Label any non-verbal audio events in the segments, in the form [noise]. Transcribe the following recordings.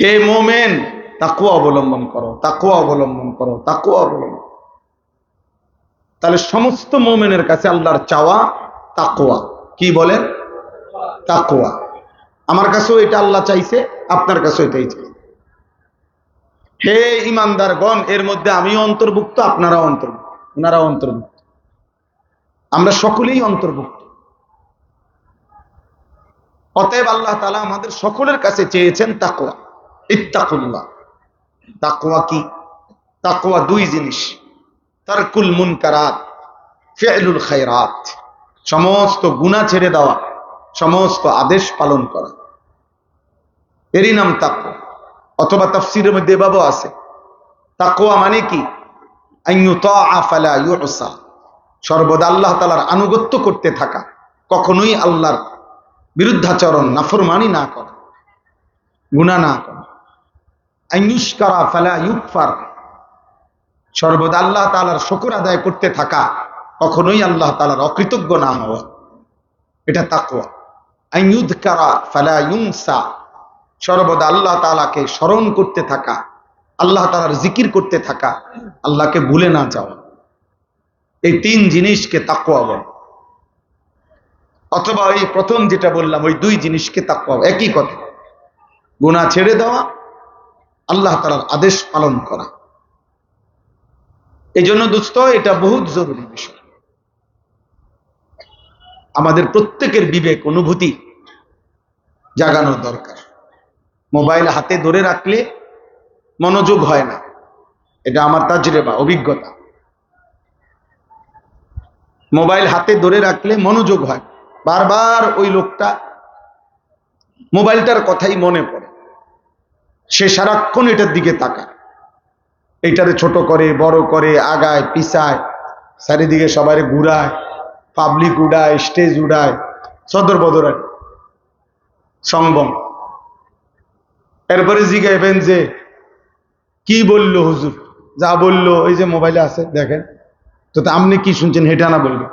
হে মোমেন তাকুয়া অবলম্বন করো তাকুয়া অবলম্বন করো তাকুয়া অবলম্বন তাহলে সমস্ত মোমেনের কাছে আল্লাহর চাওয়া তাকুয়া কি বলেন? তাকুয়া আমার কাছেও এটা আল্লাহ চাইছে, আপনার কাছেও এটাই চাই। হে ইমানদারগণ, এর মধ্যে আমিও অন্তর্ভুক্ত, আপনারাও অন্তর্ভুক্ত, ওনারাও অন্তর্ভুক্ত। আমরা সকলেই অন্তর্ভুক্ত। অতএব আল্লাহ তালা আমাদের সকলের কাছে চেয়েছেন তাকুয়া ইত্তাকুল্লাহ। তাকুয়া কি? তাকুয়া দুই জিনিস। তারকুল মুনকারাত, ফেলুল খায়রাত। সমস্ত গুণা ছেড়ে দেওয়া, সমস্ত আদেশ পালন করা। এরই নাম তাকুয়া অথবা তাফসিরের মধ্যে এভাবেও আছে। তাকুয়া মানে কি? সর্বদা আল্লাহ তালার আনুগত্য করতে থাকা। কখনোই আল্লাহর বিরুদ্ধাচরণ, নাফরমানি না করা। গুণা না করা। আইনুষ্কারা ফালা ইউকফার। সর্বদা আল্লাহ তালার শকুর আদায় করতে থাকা কখনোই আল্লাহ তালার অকৃতজ্ঞ না হওয়া। এটা তাকুয়া আইনুদ কারা ফালা ইউংসা সর্বদা আল্লাহ তালাকে স্মরণ করতে থাকা, আল্লাহ তালার জিকির করতে থাকা, আল্লাহকে ভুলে না যাওয়া। এই তিন জিনিসকে তাকুয়া বল। অথবা ওই প্রথম যেটা বললাম, ওই দুই জিনিসকে তাকুয়া একই কথা। গুণা ছেড়ে দেওয়া আল্লাহ তালার আদেশ পালন করা। এই জন্য দোস্ত, এটা বহুত জরুরি বিষয়। আমাদের প্রত্যেকের বিবেক, অনুভূতি জাগানো দরকার। মোবাইল হাতে ধরে রাখলে মনোযোগ হয় না। এটা আমার তাজরেবা, অভিজ্ঞতা। মোবাইল হাতে ধরে রাখলে মনোযোগ হয় বারবার ওই লোকটা মোবাইলটার কথাই মনে পড়ে। সে সারাক্ষণ এটার দিকে তাকায়। এইটারে ছোট করে, বড় করে, আগায়, পিছায়, চারিদিকে সবাই ঘুরায় পাবলিক উড়ায় স্টেজ উড়ায়, সদর বদরায় সম্ভব এরপরে জিগাইবেন যে, কি বলল হুজুর? যা বলল ওই যে মোবাইলে আছে, দেখেন। তো আপনি কি শুনছেন, হেটা না বলবে।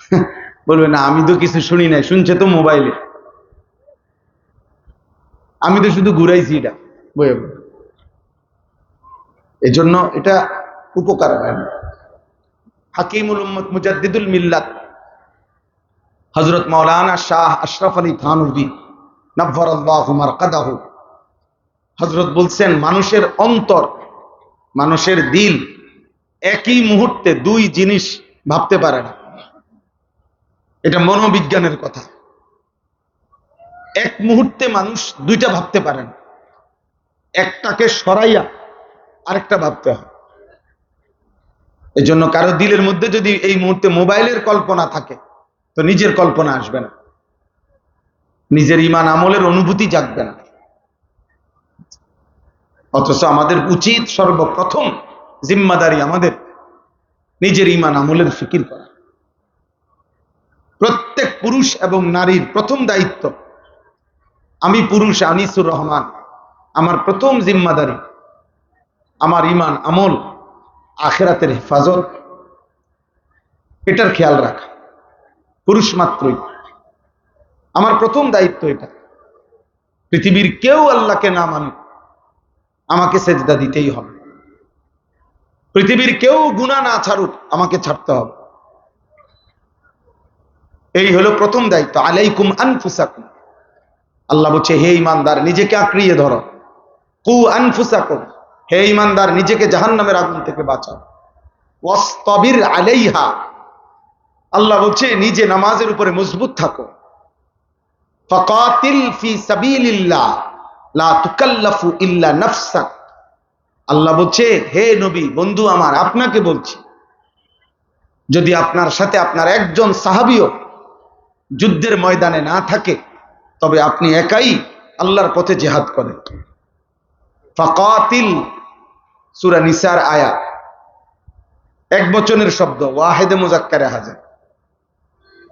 [laughs] বলবে, না, আমি তো কিছু শুনি নাই, শুনছে তো মোবাইলে। আমি তো শুধু ঘুরাইছি এটা। বয়ে বয়ে। এই জন্য এটা উপকার হয় না। হাকিমুল উম্মত মুজাদ্দিদুল মিল্লাত হজরত মৌলানা শাহ আশরাফ আলী থানুদ্দিন নব্বর মারকাদাহু হজরত বলছেন, মানুষের অন্তর, মানুষের দিল একই মুহূর্তে দুই জিনিস ভাবতে পারে না। এটা মনোবিজ্ঞানের কথা। এক মুহূর্তে মানুষ দুইটা ভাবতে পারে না। একটাকে সরাইয়া আরেকটা ভাবতে হয়। এই জন্য কারও দিলের মধ্যে যদি এই মুহূর্তে মোবাইলের কল্পনা থাকে, তো নিজের কল্পনা আসবে না। নিজের ইমান আমলের অনুভূতি জাগবে না। অথচ আমাদের উচিত সর্বপ্রথম জিম্মাদারি আমাদের নিজের ইমান আমলের ফিকির করা। প্রত্যেক পুরুষ এবং নারীর প্রথম দায়িত্ব, আমি পুরুষ আনিসুর রহমান। আমার প্রথম জিম্মাদারি, আমার ইমান আমল, আখেরাতের হেফাজত, এটার খেয়াল রাখা। পুরুষ মাত্রই। আমার প্রথম দায়িত্ব এটা। পৃথিবীর কেউ আল্লাহকে না মানুক আমাকে সেজদা দিতেই হবে। পৃথিবীর কেউ গুণা না ছাড়ুক, আমাকে ছাড়তে হবে। এই হলো প্রথম দায়িত্ব। আলাইকুম আনফুসাকুম। আল্লাহ বলছে, হে ইমানদার নিজেকে আঁকড়িয়ে ধরো। হে ইমানদার, নিজেকে জাহান্নামের আগুন থেকে বাঁচাও। ওয়াস্তবির আলাইহা। আল্লাহ বলছে, নিজে নামাজের উপরে মজবুত থাকো। আল্লাহ বলছে, হে নবী, বন্ধু আমার, আপনাকে বলছি, যদি আপনার সাথে আপনার একজন সাহাবিও যুদ্ধের ময়দানে না থাকে, তবে আপনি একাই আল্লাহর পথে জেহাদ করেন। ফাকাতিল সুরা নিসার আয়া। এক বচনের শব্দ, ওয়াহেদে মুজাক্কারে হাজার।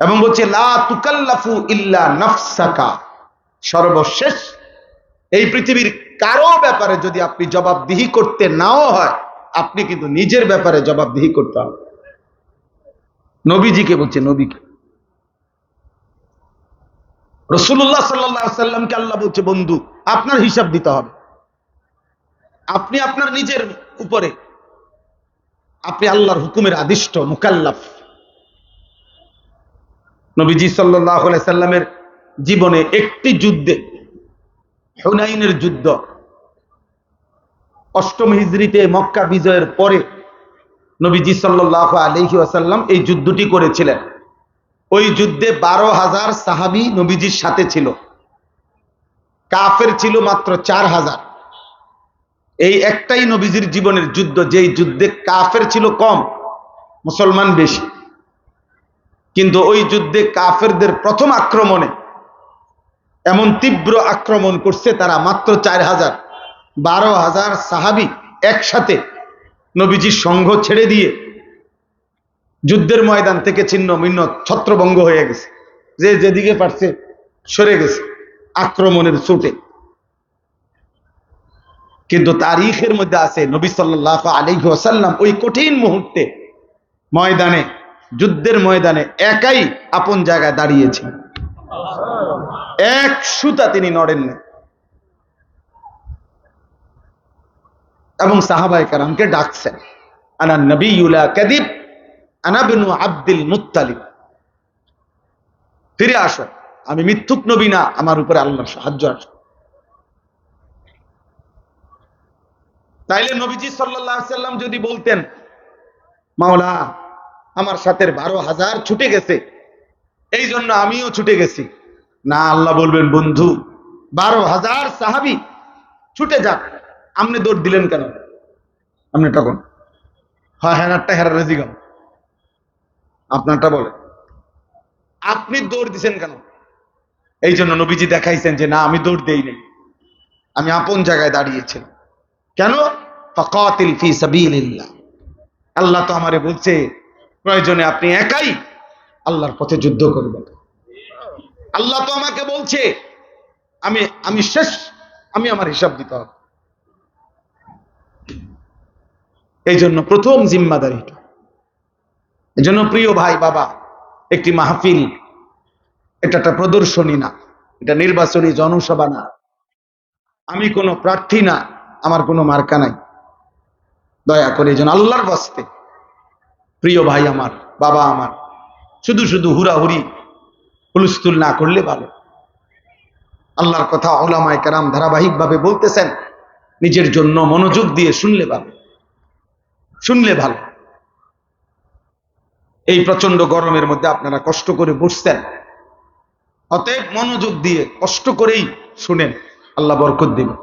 এবং বলছে, লা ইল্লা নাফসাকা। সর্বশেষ, এই পৃথিবীর কারও ব্যাপারে যদি আপনি জবাবদিহি করতে নাও হয়, আপনি কিন্তু নিজের ব্যাপারে জবাবদিহি করতে হবে। নবীজিকে বলছে, নবীকে। রসুল্লাহ সাল্লাহ সাল্লামকে আল্লাহ বলছে, বন্ধু, আপনার হিসাব দিতে হবে। আপনি আপনার নিজের উপরে। আপনি আল্লাহর হুকুমের আদিষ্ট, মুকাল্লাফ। নবীজি সাল্লাহ সাল্লামের জীবনে একটি যুদ্ধে, হুনাইনের যুদ্ধ, অষ্টম হিজড়িতে মক্কা বিজয়ের পরে নবীজি সাল্লাহ আলহি আসাল্লাম এই যুদ্ধটি করেছিলেন। ওই যুদ্ধে বারো হাজার সাহাবি নবীজির সাথে ছিল। কাফের ছিল মাত্র চার হাজার। এই একটাই নবীজির জীবনের যুদ্ধ, যেই যুদ্ধে কাফের ছিল কম, মুসলমান বেশি। কিন্তু ওই যুদ্ধে কাফেরদের প্রথম আক্রমণে এমন তীব্র আক্রমণ করছে তারা মাত্র চার হাজার, বারো হাজার সাহাবি একসাথে নবীজির সংঘ ছেড়ে দিয়ে যুদ্ধের ময়দান থেকে ছিন্ন ভিন্ন ছত্রভঙ্গ হয়ে গেছে। যে যেদিকে পারছে সরে গেছে আক্রমণের চোটে। কিন্তু তারিখের মধ্যে আছে নবী সাল্লাহ আলী ওসাল্লাম ওই কঠিন মুহূর্তে ময়দানে, যুদ্ধের ময়দানে একাই আপন জায়গায় দাঁড়িয়েছেন এক সুতা তিনি নড়েননি। এবং সাহাবাই কারামকে ডাকছেন, আনা নবী কাদিব আনাবিনু আব্দুল মুতালিব ফিরে আসো, আমি মিথ্যুক নবী না, আমার উপরে আল্লাহর সাহায্য আসো তাইলে নবীজি সাল্লাহ সাল্লাম যদি বলতেন, মাওলা, আমার সাথে বারো হাজার ছুটে গেছে এই জন্য আমিও ছুটে গেছি। না, আল্লাহ বলবেন, বন্ধু, বারো হাজার সাহাবি, ছুটে যাক। আপনি দৌড় দিলেন কেন? আপনি তখন, হয় হেনারটা হেরার রেজিগাম আপনারটা বলে, আপনি দৌড় দিছেন কেন? এই জন্য নবীজি দেখাইছেন যে, না, আমি দৌড় দেই নাই। আমি আপন জায়গায় দাঁড়িয়েছিলাম। কেন? ফাকাতিল ফি সাবিলিল্লাহ। আল্লাহ তো আমারে বলছে, প্রয়োজনে আপনি একাই আল্লাহর পথে যুদ্ধ করবেন। আল্লাহ তো আমাকে বলছে, আমি আমি শেষ, আমি আমার হিসাব দিতে হবে। এই জন্য প্রথম জিম্মাদারিটা এই জন্য প্রিয় ভাই, বাবা, একটি মাহফিল, এটা একটা প্রদর্শনী না, এটা নির্বাচনী জনসভা না। আমি কোনো প্রার্থী না, আমার কোনো মার্কা নাই। দয়া করে জন্য আল্লাহর বাস্তে। প্রিয় ভাই আমার, বাবা আমার, শুধু শুধু হুরাহুরি হুলস্থুল না করলে ভালো। আল্লাহর কথা ওলামায় কারাম ধারাবাহিকভাবে বলতেছেন, নিজের জন্য মনোযোগ দিয়ে শুনলে ভালো। শুনলে ভালো। এই প্রচণ্ড গরমের মধ্যে আপনারা কষ্ট করে বসতেন। অতএব মনোযোগ দিয়ে কষ্ট করেই শুনেন। আল্লাহ বরকত দিবে।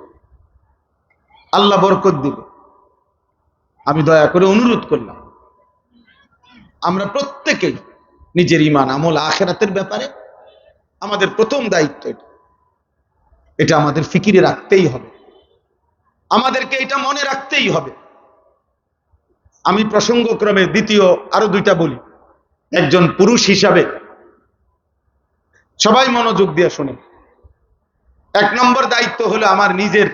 আল্লাহ বরকত দিবে। আমি দয়া করে অনুরোধ করলাম। আমরা প্রত্যেকেই নিজের ইমান আমল আখেরাতের ব্যাপারে আমাদের প্রথম দায়িত্ব এটা। এটা আমাদের ফিকিরে রাখতেই হবে। আমাদেরকে এটা মনে রাখতেই হবে। আমি প্রসঙ্গক্রমে দ্বিতীয় আরও দুইটা বলি। একজন পুরুষ হিসাবে সবাই মনোযোগ দিয়ে শোনে এক নম্বর দায়িত্ব হলো আমার নিজের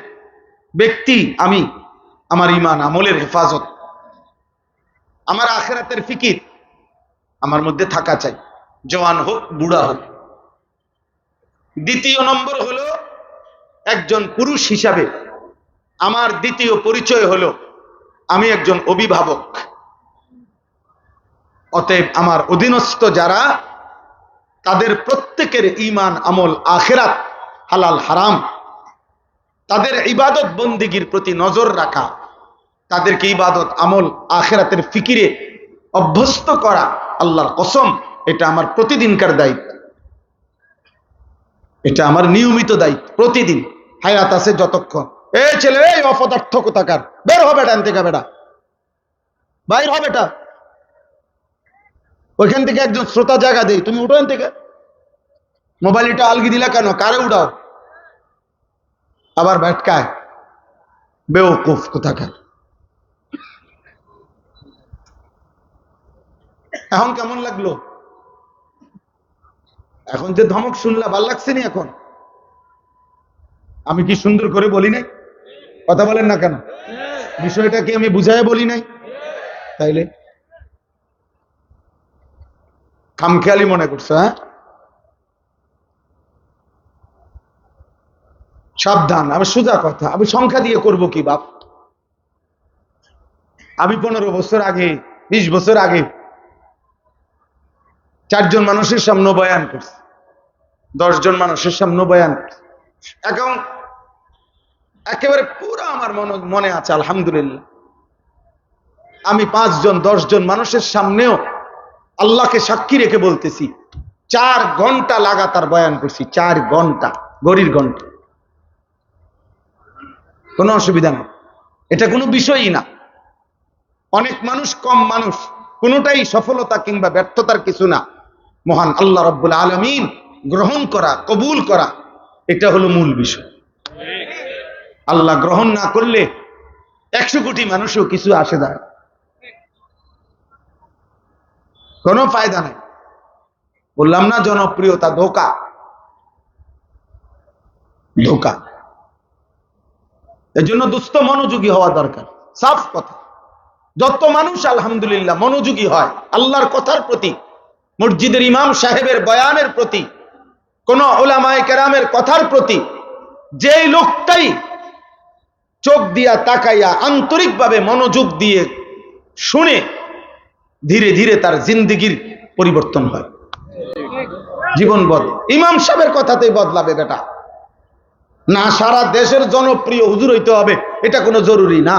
ব্যক্তি, আমি। আমার ইমান আমলের হেফাজত। আমার আখেরাতের ফিকির আমার মধ্যে থাকা চাই। জওয়ান হোক, বুড়া হোক। দ্বিতীয় নম্বর হলো, একজন পুরুষ হিসাবে আমার দ্বিতীয় পরিচয় হলো, আমি একজন অভিভাবক। অতএব আমার অধীনস্থ যারা, তাদের প্রত্যেকের ইমান আমল, আখেরাত হালাল, হারাম। তাদের ইবাদত বন্দিগির প্রতি নজর রাখা। তাদেরকে ইবাদত, আমল, আখেরাতের ফিকিরে অভ্যস্ত করা আল্লাহর কসম, এটা আমার প্রতিদিনকার দায়িত্ব। এটা আমার নিয়মিত দায়িত্ব, প্রতিদিন। হায়াত আছে যতক্ষণ। এ ছেলে, এই অপদার্থ কোথাকার? বের হবে ডান থেকে বেটা বাইর হবে এটা ওইখান থেকে একজন শ্রোতা জায়গা দেই, তুমি উঠো থেকে। মোবাইলটা আলগি দিলা কেন? কারে উঠাও আবার ব্যাটকায় বেওকুফ কোথাকার? এখন কেমন লাগল? এখন যে ধমক শুনলা ভালো লাগছে নি এখন? আমি কি সুন্দর করে বলি নাই? কথা বলেন না কেন? বিষয়টা কি আমি বুঝাই বলি নাই? তাইলে? খামখেয়ালি মনে করছ হ্যাঁ? সাবধান, আমি সোজা কথা। আমি সংখ্যা দিয়ে করব কি বাপ? আমি পনেরো বছর আগে, বিশ বছর আগে চারজন মানুষের সামনে বয়ান করছি। দশজন মানুষের সামনে বয়ান করছি। এখন একেবারে পুরো আমার মনে মনে আছে, আলহামদুলিল্লাহ। আমি পাঁচজন, দশজন মানুষের সামনেও আল্লাহকে সাক্ষী রেখে বলতেছি, চার ঘণ্টা লাগাতার বয়ান করছি, চার ঘণ্টা গড়ির ঘণ্টা। কোনো অসুবিধা নেই। এটা কোনো বিষয়ই না। অনেক মানুষ কম মানুষ, কোনোটাই সফলতা কিংবা ব্যর্থতার কিছু না। মহান আল্লাহ রব্বুল আলমিন গ্রহণ করা, কবুল করা, এটা হলো মূল বিষয়। আল্লাহ গ্রহণ না করলে একশো কোটি মানুষও কিছু আসে দাঁড়ায় কোনো ফায়দা নাই। বললাম না জনপ্রিয়তা ধোকা। ধোকা। এর জন্য দুস্থ মনোযোগী হওয়া দরকার। সাফ কথা। যত মানুষ আলহামদুলিল্লাহ মনোযোগী হয়, আল্লাহর কথার প্রতি মসজিদের ইমাম সাহেবের বয়ানের প্রতি, কোন ওলামায় কেরামের কথার প্রতি, যেই লোকটাই চোখ দিয়া তাকাইয়া আন্তরিকভাবে মনোযোগ দিয়ে শুনে, ধীরে ধীরে তার জিন্দিগির পরিবর্তন হয়। জীবন বদল ইমাম সাহেবের কথাতেই বদলাবে বেটা। না সারা দেশের জনপ্রিয় হুজুর হইতে হবে, এটা কোনো জরুরি না।